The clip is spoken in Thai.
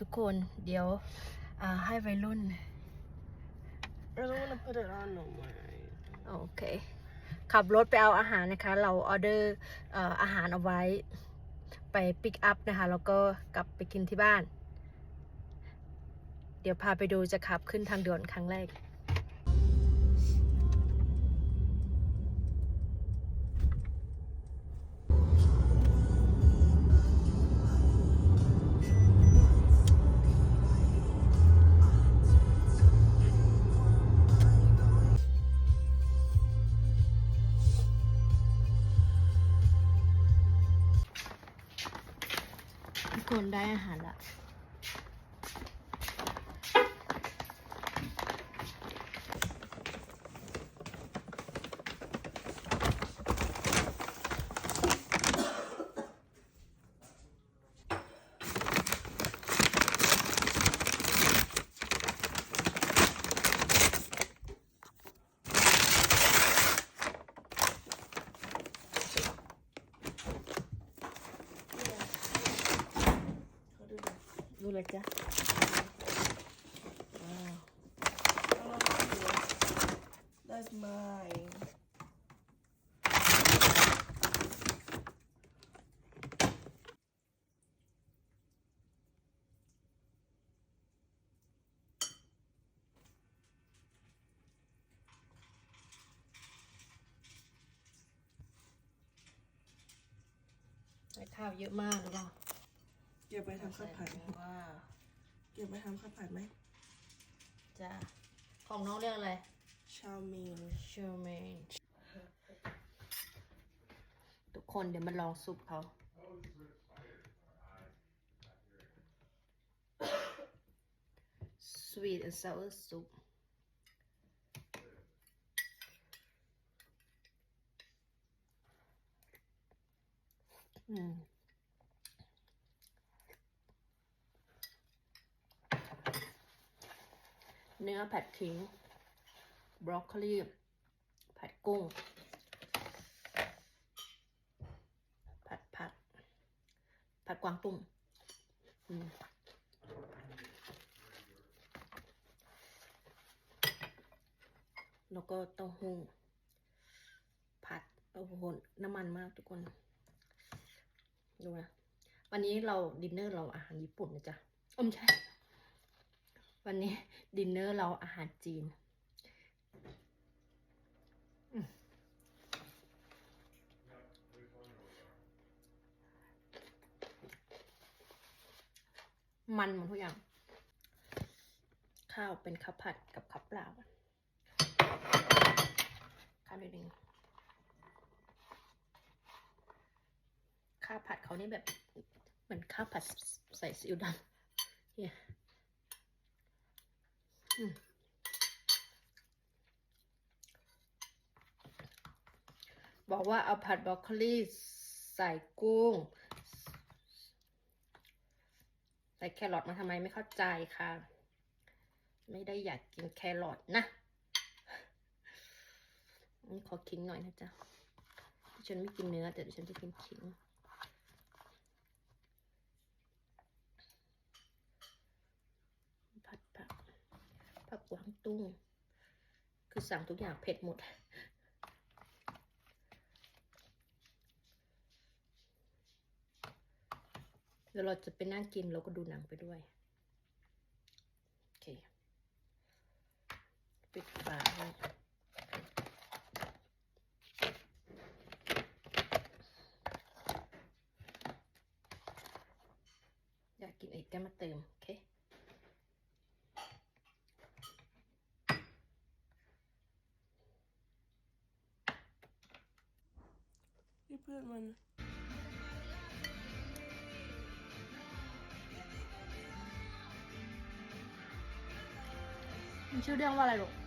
ทุกคนเดี๋ยวอ่าให้วัยรุ่น I don't want to put it on no more. โอเค ขับรถไปเอาอาหารนะคะ เราออเดอร์เอ่ออาหารเอาไว้ ไปปิกอัพนะคะ แล้วก็กลับไปกินที่บ้าน เดี๋ยวพาไปดูจะขับขึ้นทางด่วนครั้งแรก ริ่มได้อาหารละ ดูเลยจ้ะ That's mine. ใส่ข้าวเยอะมากหรือ เปล่าเก็บไปทำข้าวผัดว้าวเก็บไปทำข้าวผัดไหมจ้ะของน้องเรียกอะไรชาวมีนเชอร์เมนทุกคนเดี๋ยวมาลองซุปเขา sweet and sour soup อืม เนื้อผัดขิง บรอกโคลีผัดกุ้ง ผัดผัด ผัดกวางตุ้งแล้วก็เต้าหู้ผัดโอ้โหน้ำมันมากทุกคน ดูนะ วันนี้เราดินเนอร์เราอาหารญี่ปุ่นนะจ๊ะอมใช่ วันนี้ดินเนอร์เราอาหารจีน มันหมดทุกอย่าง ข้าวเป็นข้าวผัดกับข้าวเปล่าข้าวนิดนึงข้าวผัดเขานี่แบบเหมือนข้าวผัดใส่ซีอิ๊วดำเนี่ย บอกว่าเอาผัดบรอกโคลีใส่กุ้ง ใส่แครอทมาทำไมไม่เข้าใจค่ะ ไม่ได้อยากกินแครอทนะนี่ขอขิงหน่อยนะจ๊ะฉันไม่กินเนื้อแต่ฉันจะกินขิง ผัดผักผักกวาง ตุ้ง คือสั่งทุกอย่างเผ็ดหมด เดี๋ยวเราจะไปนั่งกินเราก็ดูหนังไปด้วย โอเค ปิดฝาไว้อยากกินอีกก็มาเติม โอ เคนี่เพื่อนมันมันชื่อเรื่องว่าอะไรลูกฮะ